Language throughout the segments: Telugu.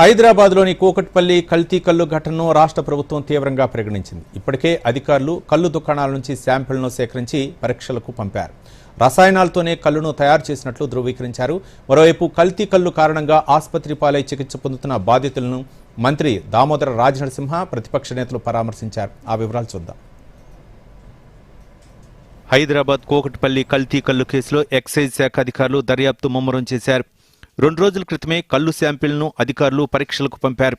హైదరాబాద్లోని కూకట్పల్లి కల్తీ కల్లు ఘటనను రాష్ట్ర ప్రభుత్వం తీవ్రంగా పరిగణించింది. ఇప్పటికే అధికారులు కల్లు దుకాణాల నుంచి శాంపిల్ను సేకరించి పరీక్షలకు పంపారు. రసాయనాలతోనే కల్లును తయారు చేసినట్లు ధృవీకరించారు. మరోవైపు కల్తీ కల్లు కారణంగా ఆసుపత్రి పాలై చికిత్స పొందుతున్న బాధితులను మంత్రి దామోదర రాజనరసింహ ప్రతిపక్ష నేతలు పరామర్శించారు. ఆ వివరాలు చూద్దాం. హైదరాబాద్ కోకట్పల్లి కల్తీ కల్లు కేసులో ఎక్సైజ్ శాఖ అధికారులు దర్యాప్తు ముమ్మరం చేశారు. రెండు రోజుల క్రితమే కళ్ళు శాంపిల్ను అధికారులు పరీక్షలకు పంపారు.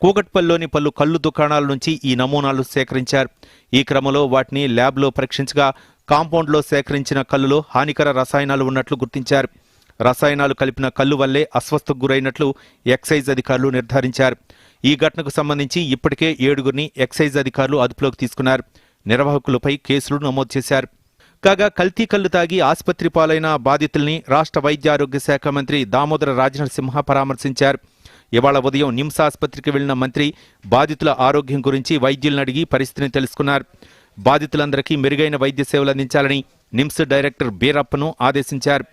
కూకట్పల్లిలోని పలు కళ్ళు దుకాణాల నుంచి ఈ నమూనాలు సేకరించారు. ఈ క్రమంలో వాటిని ల్యాబ్లో పరీక్షించగా కాంపౌండ్లో సేకరించిన కళ్ళులో హానికర రసాయనాలు ఉన్నట్లు గుర్తించారు. రసాయనాలు కలిపిన కళ్ళు వల్లే అస్వస్థకు గురైనట్లు ఎక్సైజ్ అధికారులు నిర్ధారించారు. ఈ ఘటనకు సంబంధించి ఇప్పటికే ఏడుగురిని ఎక్సైజ్ అధికారులు అదుపులోకి తీసుకున్నారు. నిర్వాహకులపై కేసులు నమోదు చేశారు. కాగా కల్తీ కల్లు తాగి ఆసుపత్రి పాలైన బాధితుల్ని రాష్ట్ర వైద్య ఆరోగ్య శాఖ మంత్రి దామోదర రాజనరసింహ పరామర్శించారు. ఇవాళ ఉదయం నిమ్స్ ఆసుపత్రికి వెళ్ళిన మంత్రి బాధితుల ఆరోగ్యం గురించి వైద్యులను అడిగి పరిస్థితిని తెలుసుకున్నారు. బాధితులందరికీ మెరుగైన వైద్య సేవలు అందించాలని నిమ్స్ డైరెక్టర్ బీరప్పను ఆదేశించారు.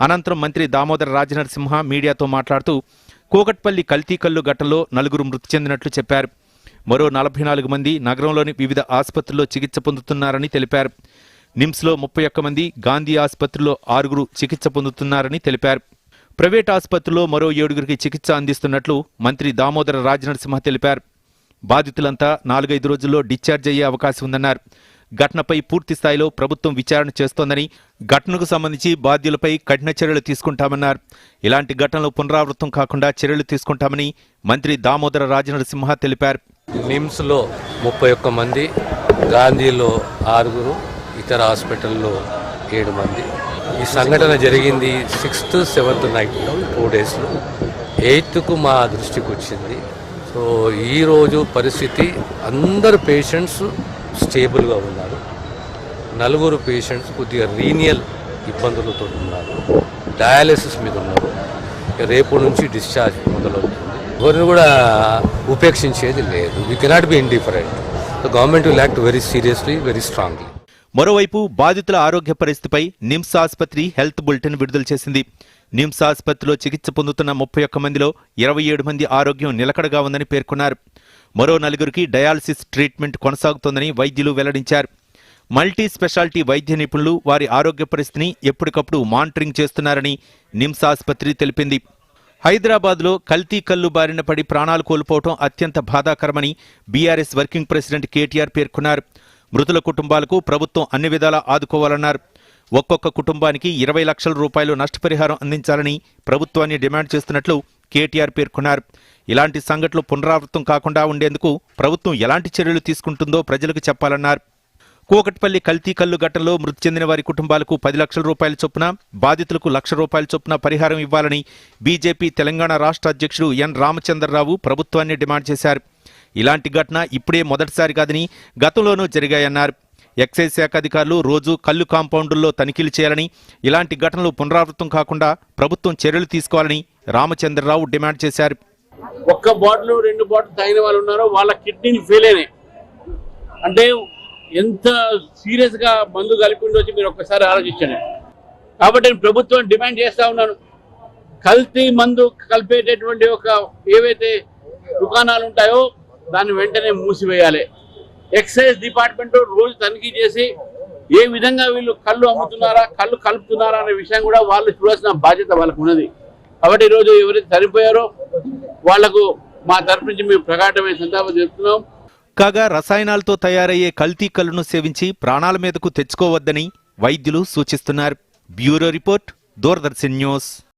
అనంతరం మంత్రి దామోదర రాజనరసింహ మీడియాతో మాట్లాడుతూ కూకట్పల్లి కల్తీ కల్లు ఘటనలో నలుగురు మృతి చెందినట్లు చెప్పారు. మరో నలభై నాలుగు మంది నగరంలోని వివిధ ఆసుపత్రుల్లో చికిత్స పొందుతున్నారని తెలిపారు. నిమ్స్లో ముప్పై ఒక్క మంది గాంధీ ఆసుపత్రిలో ఆరుగురు చికిత్స పొందుతున్నారని తెలిపారు. ప్రైవేట్ ఆసుపత్రిలో మరో ఏడుగురికి చికిత్స అందిస్తున్నట్లు మంత్రి దామోదర రాజనరసింహ తెలిపారు. బాధితులంతా నాలుగైదు రోజుల్లో డిశ్చార్జ్ అయ్యే అవకాశం ఉందన్నారు. ఘటనపై పూర్తి స్థాయిలో ప్రభుత్వం విచారణ చేస్తోందని ఘటనకు సంబంధించి బాధ్యులపై కఠిన చర్యలు తీసుకుంటామన్నారు. ఇలాంటి ఘటనలు పునరావృతం కాకుండా చర్యలు తీసుకుంటామని మంత్రి దామోదర రాజనరసింహ తెలిపారు. నిమ్స్లో ముప్పై ఒక్క మంది గాంధీలో ఆరుగురు ఇతర హాస్పిటల్లో ఏడు మంది. ఈ సంఘటన జరిగింది సిక్స్త్ సెవెంత్ నైట్ టూ డేస్లో ఎయిత్కు మా దృష్టికి వచ్చింది. సో ఈరోజు పరిస్థితి అందరు పేషెంట్స్ స్టేబుల్గా ఉన్నారు. నలుగురు పేషెంట్స్ కొద్దిగా రీనియల్ ఇబ్బందులతో ఉన్నారు. డయాలసిస్ మీద ఉన్నారు. రేపు నుంచి డిశ్చార్జ్ మొదలవుతుంది. ఎవరిని కూడా ఉపేక్షించేది లేదు. We cannot be indifferent the government will act very seriously very strongly మరోవైపు బాధితుల ఆరోగ్య పరిస్థితిపై నిమ్స్ ఆసుపత్రి హెల్త్ బులెటిన్ విడుదల చేసింది. నిమ్స్ ఆసుపత్రిలో చికిత్స పొందుతున్న ముప్పై ఒక్క మందిలో ఇరవై ఏడు మంది ఆరోగ్యం నిలకడగా ఉందని పేర్కొన్నారు. మరో నలుగురికి డయాలసిస్ ట్రీట్మెంట్ కొనసాగుతోందని వైద్యులు వెల్లడించారు. మల్టీ స్పెషాలిటీ వైద్య నిపుణులు వారి ఆరోగ్య పరిస్థితిని ఎప్పటికప్పుడు మానిటరింగ్ చేస్తున్నారని నిమ్స్ ఆసుపత్రి తెలిపింది. హైదరాబాద్లో కల్తీ కల్లు బారిన పడి ప్రాణాలు కోల్పోవడం అత్యంత బాధాకరమని బీఆర్ఎస్ వర్కింగ్ ప్రెసిడెంట్ కేటీఆర్ పేర్కొన్నారు. మృతుల కుటుంబాలకు ప్రభుత్వం అన్ని విధాలా ఆదుకోవాలన్నారు. ఒక్కొక్క కుటుంబానికి ఇరవై లక్షల రూపాయలు నష్టపరిహారం అందించాలని ప్రభుత్వాన్ని డిమాండ్ చేస్తున్నట్లు కేటీఆర్ పేర్కొన్నారు. ఇలాంటి సంఘటనలు పునరావృతం కాకుండా ఉండేందుకు ప్రభుత్వం ఎలాంటి చర్యలు తీసుకుంటుందో ప్రజలకు చెప్పాలన్నారు. కూకట్పల్లి కల్తీ కల్లు ఘటనలో మృతి చెందిన వారి కుటుంబాలకు పది లక్షల రూపాయల చొప్పున బాధితులకు లక్ష రూపాయల చొప్పున పరిహారం ఇవ్వాలని బీజేపీ తెలంగాణ రాష్ట్ర అధ్యక్షుడు ఎన్ రామచంద్రరావు ప్రభుత్వాన్ని డిమాండ్ చేశారు. ఇలాంటి ఘటన ఇప్పుడే మొదటిసారి కాదని గతంలోనూ జరిగాయన్నారు. ఎక్సైజ్ శాఖ అధికారులు రోజు కళ్ళు కాంపౌండుల్లో తనిఖీలు చేయాలని ఇలాంటి ఘటనలు పునరావృతం కాకుండా ప్రభుత్వం చర్యలు తీసుకోవాలని రామచంద్రరావు డిమాండ్ చేశారు. ఒక్క బాటిల్ రెండు బాటిల్ తాగిన వాళ్ళు ఉన్నారో వాళ్ళ కిడ్నీలు ఫెయిల్ అయినాయి. అంటే ఎంత సీరియస్గా మందు కలిపి ఉండొచ్చు మీరు ఒక్కసారి ఆలోచించండి. కాబట్టి నేను ప్రభుత్వం డిమాండ్ చేస్తా ఉన్నాను. కల్తీ మందు కలిపేటటువంటి ఒక ఏవైతే దుకాణాలు ఉంటాయో దాన్ని వెంటనే మూసివేయాలి. ఎక్సైజ్ డిపార్ట్మెంట్ రోజు తనిఖీ చేసి ఏ విధంగా వీళ్ళు కళ్ళు అమ్ముతున్నారా కళ్ళు కలుపుతున్నారా అనే విషయం కూడా వాళ్ళు చూడాల్సిన బాధ్యత వాళ్ళకు ఉన్నది. కాబట్టి ఈరోజు ఎవరైతే చనిపోయారో వాళ్ళకు మా తరపు నుంచి మేము ప్రకాటమైన సంతాపం చెప్తున్నాం కాగా రసాయనాలతో తయారయ్యే కల్తీ కళ్ళను సేవించి ప్రాణాల మీదకు తెచ్చుకోవద్దని వైద్యులు సూచిస్తున్నారు. Bureau report Doordarshan news.